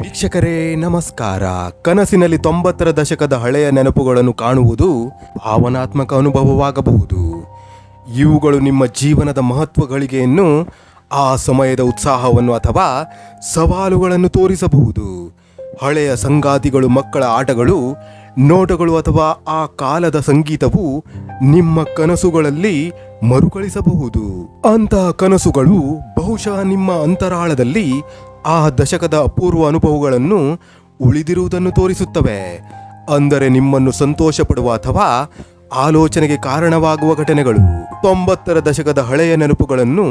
ವೀಕ್ಷಕರೇ, ನಮಸ್ಕಾರ. ಕನಸಿನಲ್ಲಿ ತೊಂಬತ್ತರ ದಶಕದ ಹಳೆಯ ನೆನಪುಗಳನ್ನು ಕಾಣುವುದು ಭಾವನಾತ್ಮಕ ಅನುಭವವಾಗಬಹುದು. ಇವುಗಳು ನಿಮ್ಮ ಜೀವನದ ಮಹತ್ವಗಳಿಗೆಯನ್ನು ಆ ಸಮಯದ ಉತ್ಸಾಹವನ್ನು ಅಥವಾ ಸವಾಲುಗಳನ್ನು ತೋರಿಸಬಹುದು. ಹಳೆಯ ಸಂಗಾತಿಗಳು, ಮಕ್ಕಳ ಆಟಗಳು, ನೋಟಗಳು ಅಥವಾ ಆ ಕಾಲದ ಸಂಗೀತವು ನಿಮ್ಮ ಕನಸುಗಳಲ್ಲಿ ಮರುಕಳಿಸಬಹುದು. ಅಂತಹ ಕನಸುಗಳು ಬಹುಶಃ ನಿಮ್ಮ ಅಂತರಾಳದಲ್ಲಿ ಆ ದಶಕದ ಅಪೂರ್ವ ಅನುಭವಗಳನ್ನು ಉಳಿದಿರುವುದನ್ನು ತೋರಿಸುತ್ತವೆ. ಅಂದರೆ ನಿಮ್ಮನ್ನು ಸಂತೋಷಪಡುವ ಅಥವಾ ಆಲೋಚನೆಗೆ ಕಾರಣವಾಗುವ ಘಟನೆಗಳು. ತೊಂಬತ್ತರ ದಶಕದ ಹಳೆಯ ನೆನಪುಗಳನ್ನು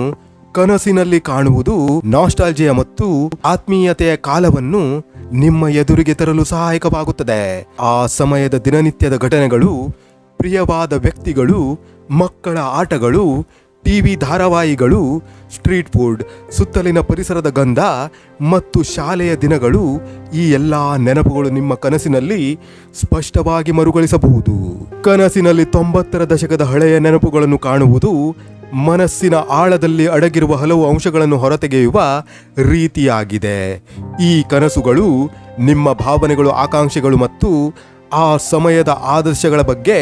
ಕನಸಿನಲ್ಲಿ ಕಾಣುವುದು ನಾಸ್ಟಾಲ್ಜಿಯ ಮತ್ತು ಆತ್ಮೀಯತೆಯ ಕಾಲವನ್ನು ನಿಮ್ಮ ಎದುರಿಗೆ ತರಲು ಸಹಾಯಕವಾಗುತ್ತದೆ. ಆ ಸಮಯದ ದಿನನಿತ್ಯದ ಘಟನೆಗಳು, ಪ್ರಿಯವಾದ ವ್ಯಕ್ತಿಗಳು, ಮಕ್ಕಳ ಆಟಗಳು ಟಿವಿ ಧಾರಾವಾಹಿಗಳು, ಸ್ಟ್ರೀಟ್ ಫುಡ್, ಸುತ್ತಲಿನ ಪರಿಸರದ ಗಂಧ ಮತ್ತು ಶಾಲೆಯ ದಿನಗಳು ಈ ಎಲ್ಲ ನೆನಪುಗಳು ನಿಮ್ಮ ಕನಸಿನಲ್ಲಿ ಸ್ಪಷ್ಟವಾಗಿ ಮರುಗಳಿಸಬಹುದು ಕನಸಿನಲ್ಲಿ ತೊಂಬತ್ತರ ದಶಕದ ಹಳೆಯ ನೆನಪುಗಳನ್ನು ಕಾಣುವುದು ಮನಸ್ಸಿನ ಆಳದಲ್ಲಿ ಅಡಗಿರುವ ಹಲವು ಅಂಶಗಳನ್ನು ಹೊರತೆಗೆಯುವ ರೀತಿಯಾಗಿದೆ. ಈ ಕನಸುಗಳು ನಿಮ್ಮ ಭಾವನೆಗಳು, ಆಕಾಂಕ್ಷೆಗಳು ಮತ್ತು ಆ ಸಮಯದ ಆದರ್ಶಗಳ ಬಗ್ಗೆ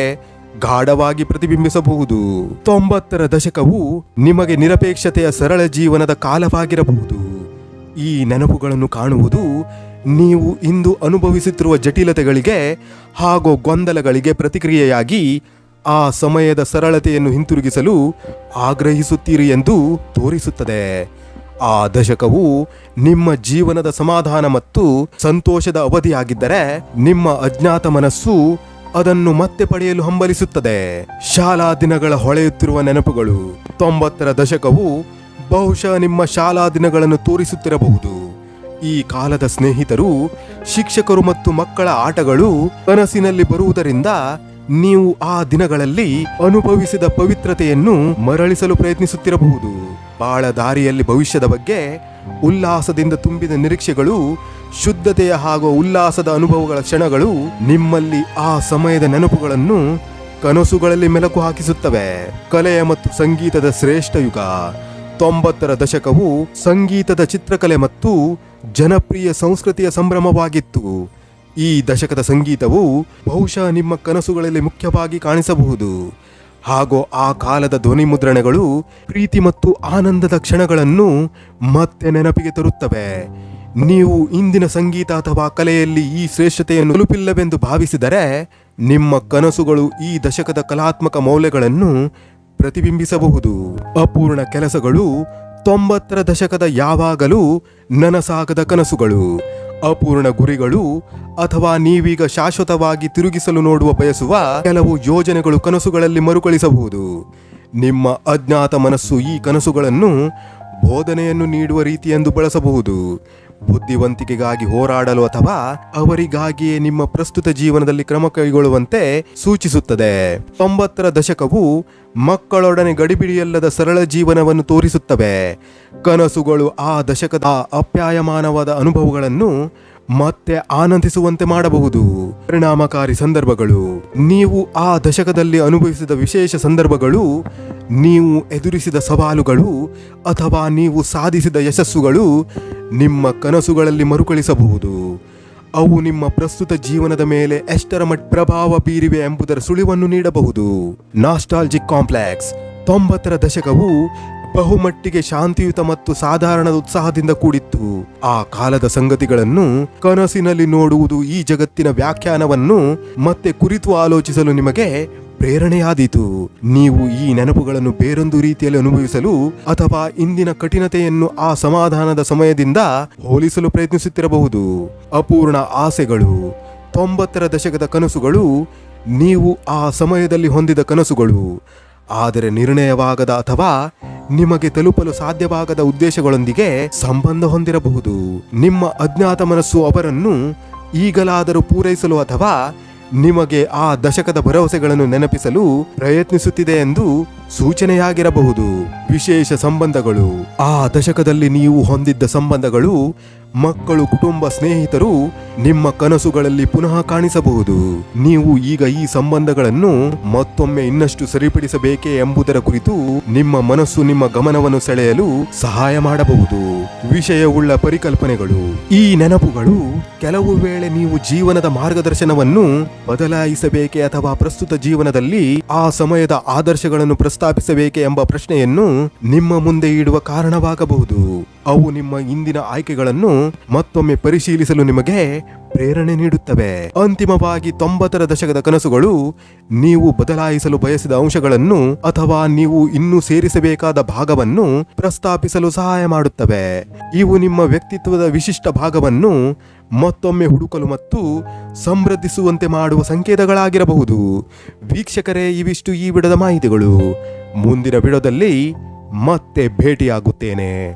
ಗಾಢವಾಗಿ ಪ್ರತಿಬಿಂಬಿಸಬಹುದು. ತೊಂಬತ್ತರ ದಶಕವು ನಿಮಗೆ ನಿರಪೇಕ್ಷತೆಯ ಸರಳ ಜೀವನದ ಕಾಲವಾಗಿರಬಹುದು. ಈ ನೆನಪುಗಳನ್ನು ಕಾಣುವುದು ನೀವು ಇಂದು ಅನುಭವಿಸುತ್ತಿರುವ ಜಟಿಲತೆಗಳಿಗೆ ಹಾಗೂ ಗೊಂದಲಗಳಿಗೆ ಪ್ರತಿಕ್ರಿಯೆಯಾಗಿ ಆ ಸಮಯದ ಸರಳತೆಯನ್ನು ಹಿಂತಿರುಗಿಸಲು ಆಗ್ರಹಿಸುತ್ತೀರಿ ಎಂದು ತೋರಿಸುತ್ತದೆ. ಆ ದಶಕವು ನಿಮ್ಮ ಜೀವನದ ಸಮಾಧಾನ ಮತ್ತು ಸಂತೋಷದ ಅವಧಿಯಾಗಿದ್ದರೆ ನಿಮ್ಮ ಅಜ್ಞಾತ ಮನಸ್ಸು ಅದನ್ನು ಮತ್ತೆ ಪಡೆಯಲು ಹಂಬಲಿಸುತ್ತದೆ. ಶಾಲಾ ದಿನಗಳ ಹೊಳೆಯುತ್ತಿರುವ ನೆನಪುಗಳು, ತೊಂಬತ್ತರ ದಶಕವು ಬಹುಶಃ ನಿಮ್ಮ ಶಾಲಾ ದಿನಗಳನ್ನು ತೋರಿಸುತ್ತಿರಬಹುದು. ಈ ಕಾಲದ ಸ್ನೇಹಿತರು, ಶಿಕ್ಷಕರು ಮತ್ತು ಮಕ್ಕಳ ಆಟಗಳು ಕನಸಿನಲ್ಲಿ ಬರುವುದರಿಂದ ನೀವು ಆ ದಿನಗಳಲ್ಲಿ ಅನುಭವಿಸಿದ ಪವಿತ್ರತೆಯನ್ನು ಮರಳಿಸಲು ಪ್ರಯತ್ನಿಸುತ್ತಿರಬಹುದು. ಬಾಳ ದಾರಿಯಲ್ಲಿ ಭವಿಷ್ಯದ ಬಗ್ಗೆ ಉಲ್ಲಾಸದಿಂದ ತುಂಬಿದ ನಿರೀಕ್ಷೆಗಳು, ಶುದ್ಧತೆಯ ಹಾಗೂ ಉಲ್ಲಾಸದ ಅನುಭವಗಳ ಕ್ಷಣಗಳು ನಿಮ್ಮಲ್ಲಿ ಆ ಸಮಯದ ನೆನಪುಗಳನ್ನು ಕನಸುಗಳಲ್ಲಿ ಮೆಲುಕು ಹಾಕಿಸುತ್ತವೆ. ಕಲೆಯ ಮತ್ತು ಸಂಗೀತದ ಶ್ರೇಷ್ಠ ಯುಗ. ತೊಂಬತ್ತರ ದಶಕವು ಸಂಗೀತದ ಚಿತ್ರಕಲೆ ಮತ್ತು ಜನಪ್ರಿಯ ಸಂಸ್ಕೃತಿಯ ಸಂಭ್ರಮವಾಗಿತ್ತು. ಈ ದಶಕದ ಸಂಗೀತವು ಬಹುಶಃ ನಿಮ್ಮ ಕನಸುಗಳಲ್ಲಿ ಮುಖ್ಯವಾಗಿ ಕಾಣಿಸಬಹುದು. ಹಾಗೂ ಆ ಕಾಲದ ಧ್ವನಿ ಮುದ್ರಣಗಳು ಪ್ರೀತಿ ಮತ್ತು ಆನಂದದ ಕ್ಷಣಗಳನ್ನು ಮತ್ತೆ ನೆನಪಿಗೆ ತರುತ್ತವೆ. ನೀವು ಇಂದಿನ ಸಂಗೀತ ಅಥವಾ ಕಲೆಯಲ್ಲಿ ಈ ಶ್ರೇಷ್ಠತೆಯನ್ನು ತಲುಪಿಲ್ಲವೆಂದು ಭಾವಿಸಿದರೆ ನಿಮ್ಮ ಕನಸುಗಳು ಈ ದಶಕದ ಕಲಾತ್ಮಕ ಮೌಲ್ಯಗಳನ್ನು ಪ್ರತಿಬಿಂಬಿಸಬಹುದು. ಅಪೂರ್ಣ ಕೆಲಸಗಳು ತೊಂಬತ್ತರ ದಶಕದ ಯಾವಾಗಲೂ ನನಸಾಗದ ಕನಸುಗಳು. ಅಪೂರ್ಣ ಗುರಿಗಳು ಅಥವಾ ನೀವೀಗ ಶಾಶ್ವತವಾಗಿ ತಿರುಗಿಸಲು ನೋಡುವ ಬಯಸುವ ಕೆಲವು ಯೋಜನೆಗಳು ಕನಸುಗಳಲ್ಲಿ ಮರುಕಳಿಸಬಹುದು. ನಿಮ್ಮ ಅಜ್ಞಾತ ಮನಸ್ಸು ಈ ಕನಸುಗಳನ್ನು ಬೋಧನೆಯನ್ನು ನೀಡುವ ರೀತಿಯೆಂದು ಬಳಸಬಹುದು. ಬುದ್ಧಿವಂತಿಕೆಗಾಗಿ ಹೋರಾಡಲು ಅಥವಾ ಅವರಿಗಾಗಿಯೇ ನಿಮ್ಮ ಪ್ರಸ್ತುತ ಜೀವನದಲ್ಲಿ ಕ್ರಮ ಕೈಗೊಳ್ಳುವಂತೆ ಸೂಚಿಸುತ್ತದೆ. ತೊಂಬತ್ತರ ದಶಕವು ಮಕ್ಕಳೊಡನೆ ಗಡಿಬಿಡಿಯಲ್ಲದ ಸರಳ ಜೀವನವನ್ನು ತೋರಿಸುತ್ತವೆ. ಕನಸುಗಳು ಆ ದಶಕದ ಅಪ್ಯಾಯಮಾನವಾದ ಅನುಭವಗಳನ್ನು ಮತ್ತೆ ಆನಂದಿಸುವಂತೆ ಮಾಡಬಹುದು. ಪರಿಣಾಮಕಾರಿ ಸಂದರ್ಭಗಳು. ನೀವು ಆ ದಶಕದಲ್ಲಿ ಅನುಭವಿಸಿದ ವಿಶೇಷ ಸಂದರ್ಭಗಳು, ನೀವು ಎದುರಿಸಿದ ಸವಾಲುಗಳು, ಅಥವಾ ನೀವು ಸಾಧಿಸಿದ ಯಶಸ್ಸುಗಳು ನಿಮ್ಮ ಕನಸುಗಳಲ್ಲಿ ಮರುಕಳಿಸಬಹುದು. ಅವು ನಿಮ್ಮ ಪ್ರಸ್ತುತ ಜೀವನದ ಮೇಲೆ ಎಷ್ಟರ ಮಟ್ಟ ಪ್ರಭಾವ ಬೀರಿವೆ ಎಂಬುದರ ಸುಳಿವನ್ನು ನೀಡಬಹುದು. Nostalgic complex. ತೊಂಬತ್ತರ ದಶಕವು ಬಹುಮಟ್ಟಿಗೆ ಶಾಂತಿಯುತ ಮತ್ತು ಸಾಧಾರಣ ಉತ್ಸಾಹದಿಂದ ಕೂಡಿತ್ತು. ಆ ಕಾಲದ ಸಂಗತಿಗಳನ್ನು ಕನಸಿನಲ್ಲಿ ನೋಡುವುದು ಈ ಜಗತ್ತಿನ ವ್ಯಾಖ್ಯಾನವನ್ನು ಮತ್ತೆ ಕುರಿತು ಆಲೋಚಿಸಲು ನಿಮಗೆ ಪ್ರೇರಣೆಯಾದೀತು. ನೀವು ಈ ನೆನಪುಗಳನ್ನು ಬೇರೊಂದು ರೀತಿಯಲ್ಲಿ ಅನುಭವಿಸಲು ಅಥವಾ ಇಂದಿನ ಕಠಿಣತೆಯನ್ನು ಆ ಸಮಾಧಾನದ ಸಮಯದಿಂದ ಹೋಲಿಸಲು ಪ್ರಯತ್ನಿಸುತ್ತಿರಬಹುದು. ಅಪೂರ್ಣ ಆಸೆಗಳು, ತೊಂಬತ್ತರ ದಶಕದ ಕನಸುಗಳು, ನೀವು ಆ ಸಮಯದಲ್ಲಿ ಹೊಂದಿದ ಕನಸುಗಳು. ಆದರೆ ನಿರ್ಣಯವಾಗದ ಅಥವಾ ನಿಮಗೆ ತಲುಪಲು ಸಾಧ್ಯವಾಗದ ಉದ್ದೇಶಗಳೊಂದಿಗೆ ಸಂಬಂಧ ಹೊಂದಿರಬಹುದು. ನಿಮ್ಮ ಅಜ್ಞಾತ ಮನಸ್ಸು ಅವರನ್ನು ಈಗಲಾದರೂ ಪೂರೈಸಲು ಅಥವಾ ನಿಮಗೆ ಆ ದಶಕದ ಭರವಸೆಗಳನ್ನು ನೆನಪಿಸಲು ಪ್ರಯತ್ನಿಸುತ್ತಿದೆ ಎಂದು ಸೂಚನೆಯಾಗಿರಬಹುದು. ವಿಶೇಷ ಸಂಬಂಧಗಳು. ಆ ದಶಕದಲ್ಲಿ ನೀವು ಹೊಂದಿದ್ದ ಸಂಬಂಧಗಳು ಮಕ್ಕಳು ಕುಟುಂಬ ಸ್ನೇಹಿತರು ನಿಮ್ಮ ಕನಸುಗಳಲ್ಲಿ ಪುನಃ ಕಾಣಿಸಬಹುದು. ನೀವು ಈಗ ಈ ಸಂಬಂಧಗಳನ್ನು ಮತ್ತೊಮ್ಮೆ ಇನ್ನಷ್ಟು ಸರಿಪಡಿಸಬೇಕೇ ಎಂಬುದರ ಕುರಿತು ನಿಮ್ಮ ಮನಸ್ಸು ನಿಮ್ಮ ಗಮನವನ್ನು ಸೆಳೆಯಲು ಸಹಾಯ ಮಾಡಬಹುದು. ವಿಷಯವುಳ್ಳ ಪರಿಕಲ್ಪನೆಗಳು. ಈ ನೆನಪುಗಳು ಕೆಲವು ವೇಳೆ ನೀವು ಜೀವನದ ಮಾರ್ಗದರ್ಶನವನ್ನು ಬದಲಾಯಿಸಬೇಕೆ ಅಥವಾ ಪ್ರಸ್ತುತ ಜೀವನದಲ್ಲಿ ಆ ಸಮಯದ ಆದರ್ಶಗಳನ್ನು ಪ್ರಸ್ತಾಪಿಸಬೇಕೆ ಎಂಬ ಪ್ರಶ್ನೆಯನ್ನು ನಿಮ್ಮ ಮುಂದೆ ಇಡುವ ಕಾರಣವಾಗಬಹುದು. ಅವು ನಿಮ್ಮ ಇಂದಿನ ಆಯ್ಕೆಗಳನ್ನು ಮತ್ತೊಮ್ಮೆ ಪರಿಶೀಲಿಸಲು ನಿಮಗೆ ಪ್ರೇರಣೆ ನೀಡುತ್ತವೆ. ಅಂತಿಮವಾಗಿ ತೊಂಬತ್ತರ ದಶಕದ ಕನಸುಗಳು ನೀವು ಬದಲಾಯಿಸಲು ಬಯಸಿದ ಅಂಶಗಳನ್ನು ಅಥವಾ ನೀವು ಇನ್ನೂ ಸೇರಿಸಬೇಕಾದ ಭಾಗವನ್ನು ಪ್ರಸ್ತಾಪಿಸಲು ಸಹಾಯ ಮಾಡುತ್ತವೆ. ಇವು ನಿಮ್ಮ ವ್ಯಕ್ತಿತ್ವದ ವಿಶಿಷ್ಟ ಭಾಗವನ್ನು ಮತ್ತೊಮ್ಮೆ ಹುಡುಕಲು ಮತ್ತು ಸಮೃದ್ಧಿಸುವಂತೆ ಮಾಡುವ ಸಂಕೇತಗಳಾಗಿರಬಹುದು. ವೀಕ್ಷಕರೇ, ಇವಿಷ್ಟು ಈ ಬಿಡದ ಮಾಹಿತಿಗಳು. ಮುಂದಿನ ಬಿಡದಲ್ಲಿ ಮತ್ತೆ ಭೇಟಿಯಾಗುತ್ತೇನೆ.